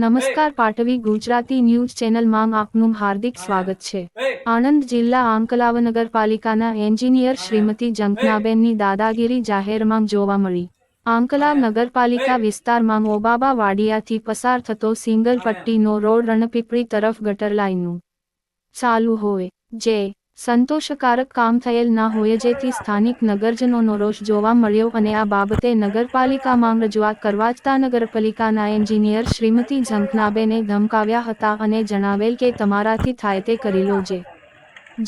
નમસ્કાર, પાટવી ગુજરાતી ન્યૂઝ ચેનલમાં આપનું હાર્દિક સ્વાગત છે. આણંદ જિલ્લા આંકલાવ નગરપાલિકાના એન્જિનિયર શ્રીમતી જંકનાબેનની દાદાગીરી જાહેરમાં જોવા મળી. આંકલાવ નગરપાલિકા વિસ્તારમાં ઓબાબા વાડિયાથી પસાર થતો સિંગલ પટ્ટીનો રોડ રણપીપળી તરફ ગટર લાઇનનું ચાલુ હોય. જે સંતોષકારક કામ થયેલ ના હોય જેથી સ્થાનિક નગરજનોનો રોષ જોવા મળ્યો અને આ બાબતે નગરપાલિકામાં રજૂઆત કરવા જતા નગરપાલિકાના એન્જિનિયર શ્રીમતી ઝંખનાબેને ધમકાવ્યા હતા અને જણાવેલ કે તમારાથી થાય તે કરી લો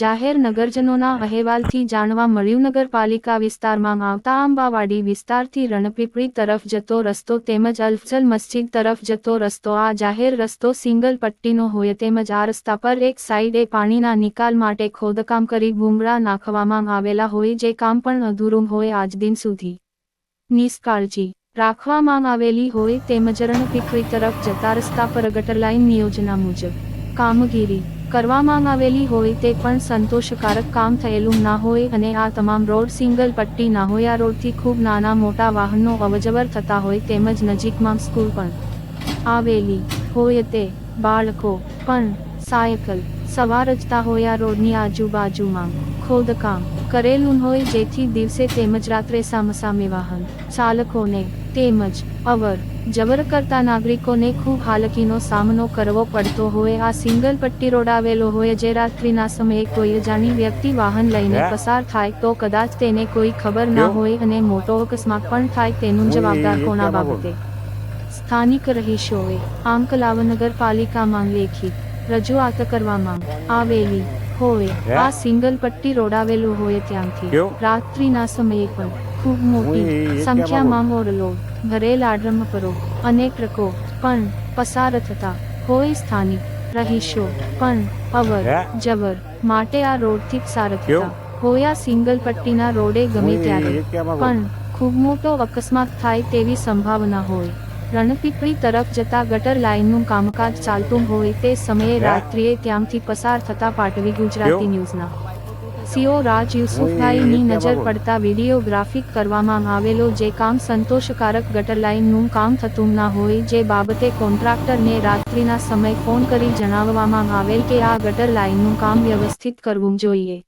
જાહેર નગરજનોના અહેવાલથી જાણવા મળ્યું, નગરપાલિકા વિસ્તારમાં આવતા આંબાવાડી વિસ્તારથી રણપીપળી તરફ જતો રસ્તો તેમજ અલ્ફઝલ મસ્જિદ તરફ જતો રસ્તો, આ જાહેર રસ્તો સિંગલ પટ્ટીનો હોય તેમજ આ રસ્તા પર એક સાઈડે પાણીના નિકાલ માટે ખોદકામ કરી ભૂમરા નાખવામાં આવેલા હોય જે કામ પણ અધૂરું હોય આજ દિન સુધી. નિષ્કાળજી રાખવામાં આવેલી હોય તેમજ રણપીપળી તરફ જતા રસ્તા પર ગટર લાઇન યોજના મુજબ કામગીરી કરવામાં આવેલી હોય તે પણ સંતોષકારક કામ થયેલું ના હોય અને આ તમામ રોડ સિંગલ પટ્ટી ના હોય, આ રોડથી ખૂબ નાના મોટા વાહનો અવજવર થતા હોય તેમજ નજીકમાં સ્કૂલ પણ આવેલી હોય તે બાળકો પણ સાયકલ સવાર જતા હોય આ રોડની આજુબાજુમાં ખોદકામ કરેલું હોય જેથી દિવસે તેમજ રાત્રે સામસામે વાહન ચાલકોને તેમજ અવર જબર કરતા નાગરિકોને ખૂબ હાલકીનો સામનો કરવો પડતો હોય. આ સિંગલ પટ્ટી રોડ આવેલો હોય જે રાત્રિના સમયે કોઈ અજાણી વ્યક્તિ વાહન લઈને પસાર થાય તો કદાચ તેને કોઈ ખબર ના હોય અને મોટો અકસ્માત પણ થાય તેનું જવાબદાર કોના બાબતે? સ્થાનિક રહીશોએ આંકલાવ નગરપાલિકામાં લેખિત રજૂઆત કરવામાં આવેલી. હોય. આ સિંગલ પટ્ટી રોડ આવેલું હોય ત્યાંથી. રાત્રિના સમયે પણ ખૂબ મોટી સંખ્યામાં મોરલો. સંખ્યામાં કરો ભરેલ રકો અને ટ્રકો. પણ પસાર થતા હોય સ્થાનિક રહીશો. પણ અવર જવર માટે આ રોડથી પસાર થતા. કેવું? હોય આ સિંગલ પટ્ટીના રોડે ગમે ત્યારે. પણ ખૂબ મોટો અકસ્માત થાય તેવી સંભાવના હોય. રણપીપળી તરફ જતા ગટર લાઇનનું કામકાજ ચાલતું હોય તે સમયે રાત્રિએ ત્યાંથી પસાર થતા પાટવી ગુજરાતી ન્યૂઝના. સીઓ રાજ યુસુફભાઈની નજર પડતા વિડીયોગ્રાફિક કરવામાં આવેલો જે કામ સંતોષકારક ગટર લાઇનનું કામ થતું ના હોય જે બાબતે કોન્ટ્રાક્ટરને રાત્રિના સમય ફોન કરી જણાવવામાં આવેલ કે આ ગટર લાઇનનું કામ વ્યવસ્થિત કરવું જોઈએ.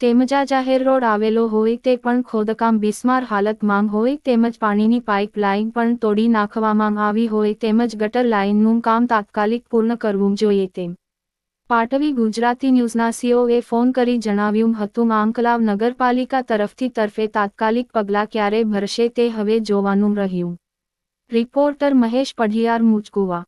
તેમજ આ જાહેર રોડ આવેલો હોય તે પણ ખોદકામ બિસ્માર હાલતમાં હોય તેમજ પાણીની પાઇપ લાઇન પણ તોડી નાખવામાં આવી હોય તેમજ ગટર લાઇનનું કામ તાત્કાલિક પૂર્ણ કરવું જોઈએ તેમ. પાટવી ગુજરાતી ન્યૂઝના સીઓએ ફોન કરી જણાવ્યું હતું, આંકલાવ નગરપાલિકા તરફથી તરફે તાત્કાલિક પગલાં ક્યારે ભરશે તે હવે જોવાનું રહ્યું. રિપોર્ટર મહેશ પઢિયાર મુચકુવા